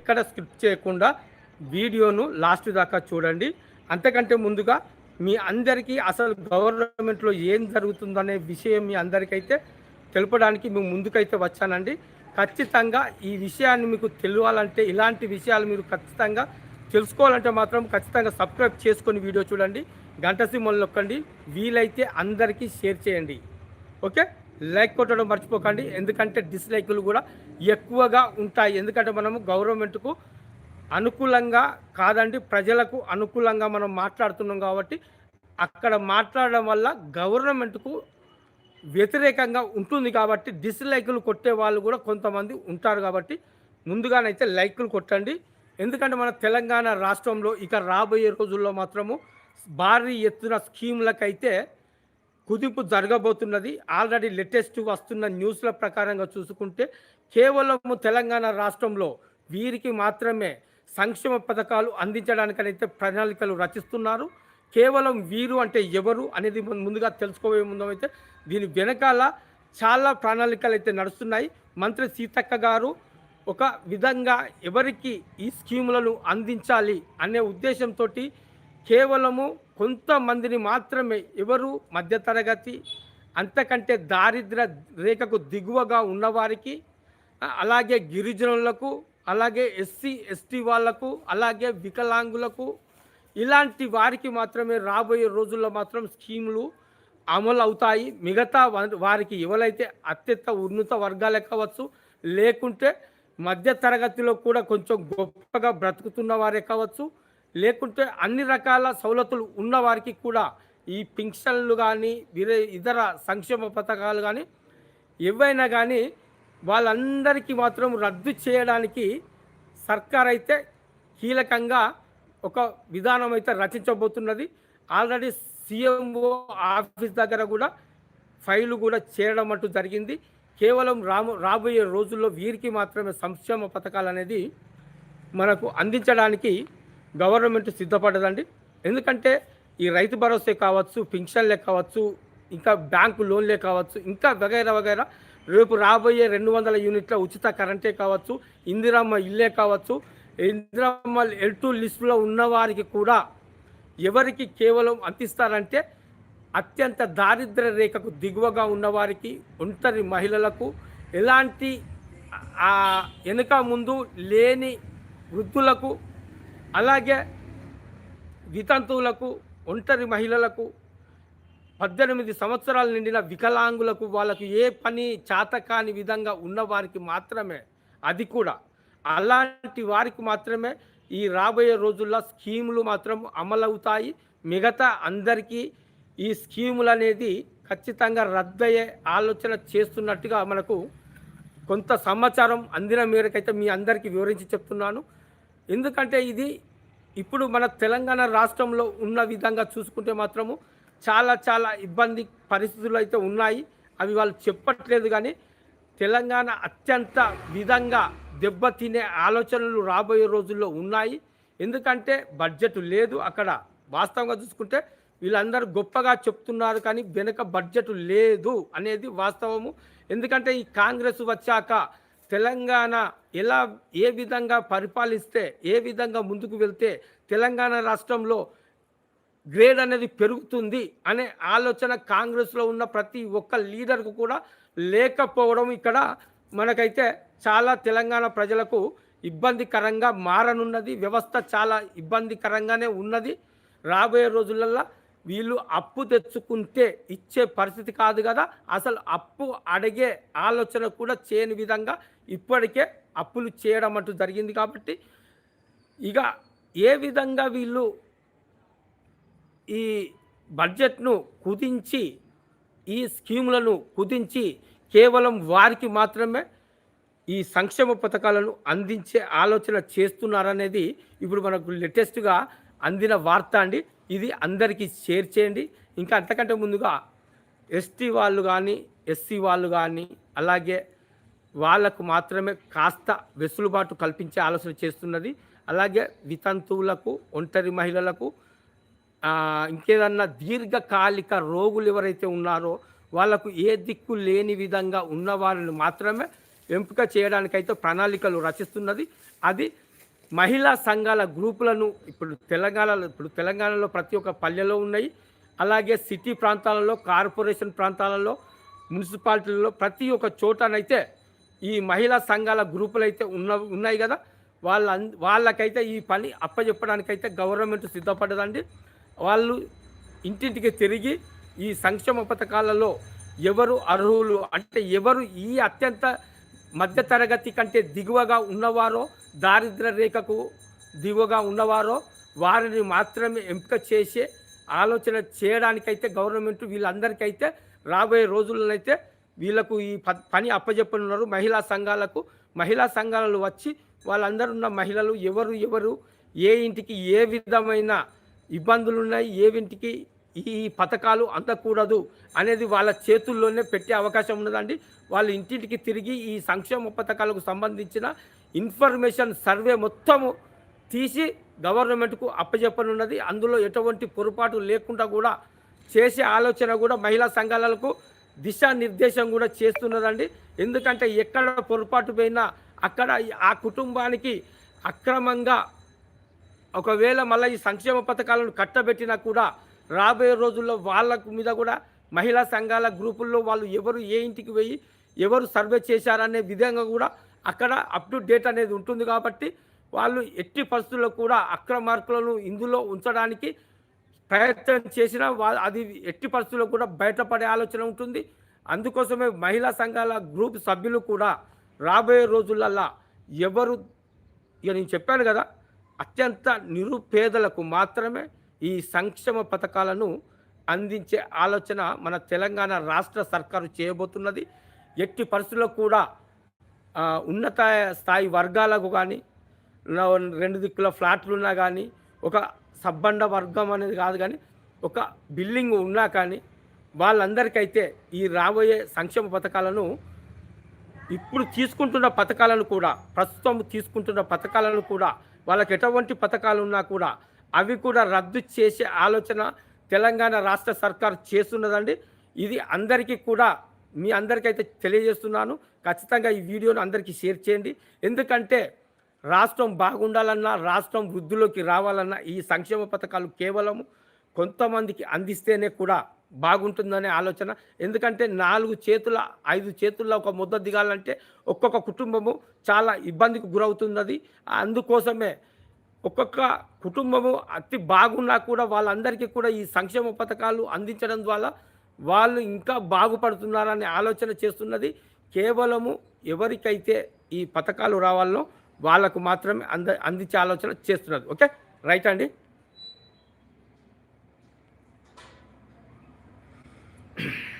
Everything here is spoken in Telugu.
ఇక్కడ స్క్రిప్ట్ చేయకుండా వీడియోను లాస్ట్ దాకా చూడండి. అంతకంటే ముందుగా మీ అందరికీ అసలు గవర్నమెంట్లో ఏం జరుగుతుందనే విషయం మీ అందరికైతే తెలపడానికి మేము ముందుకైతే వచ్చానండి. ఖచ్చితంగా ఈ విషయాన్ని మీకు తెలియాలంటే ఇలాంటి విషయాలు మీరు ఖచ్చితంగా తెలుసుకోవాలంటే మాత్రం ఖచ్చితంగా సబ్స్క్రైబ్ చేసుకొని వీడియో చూడండి. గంట సింహలు నొక్కండి. వీలైతే అందరికీ షేర్ చేయండి. ఓకే? లైక్ కొట్టడం మర్చిపోకండి. ఎందుకంటే డిస్లైక్లు కూడా ఎక్కువగా ఉంటాయి. ఎందుకంటే మనము గవర్నమెంట్కు అనుకూలంగా కాదండి ప్రజలకు అనుకూలంగా మనం మాట్లాడుతున్నాం కాబట్టి అక్కడ మాట్లాడడం వల్ల గవర్నమెంట్కు వ్యతిరేకంగా ఉంటుంది కాబట్టి డిస్లైకులు కొట్టే వాళ్ళు కూడా కొంతమంది ఉంటారు కాబట్టి ముందుగానైతే లైకులు కొట్టండి. ఎందుకంటే మన తెలంగాణ రాష్ట్రంలో ఇక రాబోయే రోజుల్లో మాత్రము భారీ ఎత్తున స్కీములకైతే కుదింపు జరగబోతున్నది. ఆల్రెడీ లేటెస్ట్ వస్తున్న న్యూస్ల ప్రకారంగా చూసుకుంటే కేవలము తెలంగాణ రాష్ట్రంలో వీరికి మాత్రమే సంక్షేమ పథకాలు అందించడానికనైతే ప్రణాళికలు రచిస్తున్నారు. కేవలం వీరు అంటే ఎవరు అనేది ముందుగా తెలుసుకోబోయే ముందు అయితే దీని వెనకాల చాలా ప్రణాళికలు అయితే నడుస్తున్నాయి. మంత్రి సీతక్క గారు ఒక విధంగా ఎవరికి ఈ స్కీములను అందించాలి అనే ఉద్దేశంతో కేవలము కొంతమందిని మాత్రమే ఎవరు మధ్యతరగతి అంతకంటే దారిద్ర రేఖకు దిగువగా ఉన్నవారికి అలాగే గిరిజనులకు అలాగే ఎస్సీ ఎస్టీ వాళ్ళకు అలాగే వికలాంగులకు ఇలాంటి వారికి మాత్రమే రాబోయే రోజుల్లో మాత్రం స్కీములు అమలు అవుతాయి. మిగతా వారికి ఎవరైతే అత్యంత ఉన్నత వర్గాలే కావచ్చు లేకుంటే మధ్య తరగతిలో కూడా కొంచెం గొప్పగా బ్రతుకుతున్న వారే కావచ్చు లేకుంటే అన్ని రకాల సవలతులు ఉన్న వారికి కూడా ఈ పింఛన్లు కానీ ఇతర సంక్షేమ పథకాలు కానీ ఏవైనా కానీ వాళ్ళందరికీ మాత్రం రద్దు చేయడానికి సర్కార్ అయితే కీలకంగా ఒక విధానం అయితే రచించబోతున్నది. ఆల్రెడీ సీఎంఓ ఆఫీస్ దగ్గర కూడా ఫైలు కూడా చేయడం అంటూ జరిగింది. కేవలం రాము రాబోయే రోజుల్లో వీరికి మాత్రమే సంక్షేమ పథకాలు అనేది మనకు అందించడానికి గవర్నమెంట్ సిద్ధపడదండి. ఎందుకంటే ఈ రైతు భరోసా కావచ్చు పింఛన్లే కావచ్చు ఇంకా బ్యాంకు లోన్లే కావచ్చు ఇంకా వగైరా వగైరా రేపు రాబోయే రెండు వందల యూనిట్ల ఉచిత కరెంటే కావచ్చు ఇందిరమ్మ ఇల్లే కావచ్చు. ఇందిరమ్మ ఎల్ టూ లిస్టులో ఉన్నవారికి కూడా ఎవరికి కేవలం అందిస్తారంటే అత్యంత దారిద్ర రేఖకు దిగువగా ఉన్నవారికి ఒంటరి మహిళలకు ఎలాంటి వెనుక ముందు లేని వృద్ధులకు అలాగే వితంతువులకు ఒంటరి మహిళలకు పద్దెనిమిది సంవత్సరాలు నిండిన వికలాంగులకు వాళ్ళకు ఏ పని చేత కాని విధంగా ఉన్న వారికి మాత్రమే అది కూడా అలాంటి వారికి మాత్రమే ఈ రాబోయే రోజుల్లో స్కీములు మాత్రం అమలవుతాయి. మిగతా అందరికీ ఈ స్కీములు అనేది ఖచ్చితంగా రద్దయ్యే ఆలోచన చేస్తున్నట్టుగా మనకు కొంత సమాచారం అందిన మేరకైతే మీ అందరికీ వివరించి చెప్తున్నాను. ఎందుకంటే ఇది ఇప్పుడు మన తెలంగాణ రాష్ట్రంలో ఉన్న విధంగా చూసుకుంటే మాత్రము చాలా చాలా ఇబ్బంది పరిస్థితులు అయితే ఉన్నాయి. అవి వాళ్ళు చెప్పట్లేదు కానీ తెలంగాణ అత్యంత విధంగా దెబ్బతినే ఆలోచనలు రాబోయే రోజుల్లో ఉన్నాయి. ఎందుకంటే బడ్జెట్ లేదు అక్కడ. వాస్తవంగా చూసుకుంటే వీళ్ళందరూ గొప్పగా చెప్తున్నారు కానీ వెనుక బడ్జెట్ లేదు అనేది వాస్తవము. ఎందుకంటే ఈ కాంగ్రెస్ వచ్చాక తెలంగాణ ఎలా ఏ విధంగా పరిపాలిస్తే ఏ విధంగా ముందుకు వెళ్తే తెలంగాణ రాష్ట్రంలో గ్రేడ్ అనేది పెరుగుతుంది అనే ఆలోచన కాంగ్రెస్లో ఉన్న ప్రతి ఒక్క లీడర్కు కూడా లేకపోవడం ఇక్కడ మనకైతే చాలా తెలంగాణ ప్రజలకు ఇబ్బందికరంగా మారనున్నది. వ్యవస్థ చాలా ఇబ్బందికరంగానే ఉన్నది. రాబోయే రోజులల్లో వీళ్ళు అప్పు తెచ్చుకుంటే ఇచ్చే పరిస్థితి కాదు కదా. అసలు అప్పు అడిగే ఆలోచన కూడా చేయని విధంగా ఇప్పటికే అప్పులు చేయడం అంటూ జరిగింది కాబట్టి ఇక ఏ విధంగా వీళ్ళు ఈ బడ్జెట్ను కుదించి ఈ స్కీములను కుదించి కేవలం వారికి మాత్రమే ఈ సంక్షేమ పథకాలను అందించే ఆలోచన చేస్తున్నారనేది ఇప్పుడు మనకు లేటెస్ట్గా అందిన వార్త అండి. ఇది అందరికీ షేర్ చేయండి. ఇంకా అంతకంటే ముందుగా ఎస్టీ వాళ్ళు కానీ ఎస్సీ వాళ్ళు కానీ అలాగే వాళ్ళకు మాత్రమే కాస్త వెసులుబాటు కల్పించే ఆలోచన చేస్తున్నది. అలాగే వితంతువులకు ఒంటరి మహిళలకు ఇంకేదన్నా దీర్ఘకాలిక రోగులు ఎవరైతే ఉన్నారో వాళ్ళకు ఏ దిక్కు లేని విధంగా ఉన్న వారిని మాత్రమే ఎంపిక చేయడానికైతే ప్రణాళికలు రచిస్తున్నది. అది మహిళా సంఘాల గ్రూపులను ఇప్పుడు తెలంగాణలో ఇప్పుడు తెలంగాణలో ప్రతి ఒక్క పల్లెలో ఉన్నాయి. అలాగే సిటీ ప్రాంతాలలో కార్పొరేషన్ ప్రాంతాలలో మున్సిపాలిటీలలో ప్రతి ఒక్క చోటనైతే ఈ మహిళా సంఘాల గ్రూపులు అయితే ఉన్న ఉన్నాయి కదా. వాళ్ళ వాళ్ళకైతే ఈ పని అప్పచెప్పడానికైతే గవర్నమెంట్ సిద్ధపడదండి. వాళ్ళు ఇంటింటికి తిరిగి ఈ సంక్షేమ పథకాలలో ఎవరు అర్హులు అంటే ఎవరు ఈ అత్యంత మధ్యతరగతి కంటే దిగువగా ఉన్నవారో దారిద్ర రేఖకు దిగువగా ఉన్నవారో వారిని మాత్రమే ఎంపిక చేసే ఆలోచన చేయడానికైతే గవర్నమెంట్ వీళ్ళందరికైతే రాబోయే రోజులనైతే వీళ్ళకు ఈ పని అప్పజెప్పనున్నారు. మహిళా సంఘాలకు మహిళా సంఘాలలో వచ్చి వాళ్ళందరున్న మహిళలు ఎవరు ఎవరు ఏ ఇంటికి ఏ విధమైన ఇబ్బందులు ఉన్నాయి ఏ ఈ పథకాలు అందకూడదు అనేది వాళ్ళ చేతుల్లోనే పెట్టే అవకాశం ఉన్నదండి. వాళ్ళు ఇంటింటికి తిరిగి ఈ సంక్షేమ పథకాలకు సంబంధించిన ఇన్ఫర్మేషన్ సర్వే మొత్తము తీసి గవర్నమెంట్కు అప్పచెప్పనున్నది అందులో ఎటువంటి పొరపాటు లేకుండా కూడా చేసే ఆలోచన కూడా మహిళా సంఘాలకు దిశానిర్దేశం కూడా చేస్తున్నదండి. ఎందుకంటే ఎక్కడ పొరపాటు పోయినా అక్కడ ఆ కుటుంబానికి అక్రమంగా ఒకవేళ మళ్ళీ ఈ సంక్షేమ పథకాలను కట్టబెట్టినా కూడా రాబోయే రోజుల్లో వాళ్ళ మీద కూడా మహిళా సంఘాల గ్రూపుల్లో వాళ్ళు ఎవరు ఏ ఇంటికి పోయి ఎవరు సర్వే చేశారనే విధంగా కూడా అక్కడ అప్ టు డేట్ అనేది ఉంటుంది కాబట్టి వాళ్ళు ఎట్టి పరిస్థితుల్లో కూడా అక్రమార్కులను ఇందులో ఉంచడానికి ప్రయత్నం చేసినా అది ఎట్టి పరిస్థితుల్లో కూడా బయటపడే ఆలోచన ఉంటుంది. అందుకోసమే మహిళా సంఘాల గ్రూప్ సభ్యులు కూడా రాబోయే రోజులల్లా ఎవరు ఇక నేను చెప్పాను కదా అత్యంత నిరుపేదలకు మాత్రమే ఈ సంక్షేమ పథకాలను అందించే ఆలోచన మన తెలంగాణ రాష్ట్ర సర్కారు చేయబోతున్నది. ఎట్టి పరిస్థితుల్లో కూడా ఉన్నత స్థాయి వర్గాలకు కానీ రెండు దిక్కుల ఫ్లాట్లు ఉన్నా కానీ ఒక సబ్బండ వర్గం అనేది కాదు కానీ ఒక బిల్డింగ్ ఉన్నా కానీ వాళ్ళందరికైతే ఈ రాబోయే సంక్షేమ పథకాలను ఇప్పుడు తీసుకుంటున్న పథకాలను కూడా ప్రస్తుతం తీసుకుంటున్న పథకాలను కూడా వాళ్ళకి ఎటువంటి పథకాలు ఉన్నా కూడా అవి కూడా రద్దు చేసే ఆలోచన తెలంగాణ రాష్ట్ర సర్కార్ చేస్తున్నదండి. ఇది అందరికీ కూడా మీ అందరికైతే తెలియజేస్తున్నాను. ఖచ్చితంగా ఈ వీడియోను అందరికీ షేర్ చేయండి. ఎందుకంటే రాష్ట్రం బాగుండాలన్నా రాష్ట్రం వృద్ధిలోకి రావాలన్నా ఈ సంక్షేమ పథకాలు కేవలం కొంతమందికి అందిస్తేనే కూడా బాగుంటుందనే ఆలోచన. ఎందుకంటే నాలుగు చేతుల ఐదు చేతుల్లో ఒక ముద్ద దిగాలంటే ఒక్కొక్క కుటుంబము చాలా ఇబ్బందికి గురవుతున్నది. అందుకోసమే ఒక్కొక్క కుటుంబము అతి బాగున్నా కూడా వాళ్ళందరికీ కూడా ఈ సంక్షేమ పథకాలు అందించడం ద్వారా వాళ్ళు ఇంకా బాగుపడుతున్నారనే ఆలోచన చేస్తున్నది. కేవలము ఎవరికైతే ఈ పథకాలు రావాలో వాళ్ళకు మాత్రమే అంద అందించే ఆలోచన చేస్తున్నది. ఓకే? రైట్ అండి?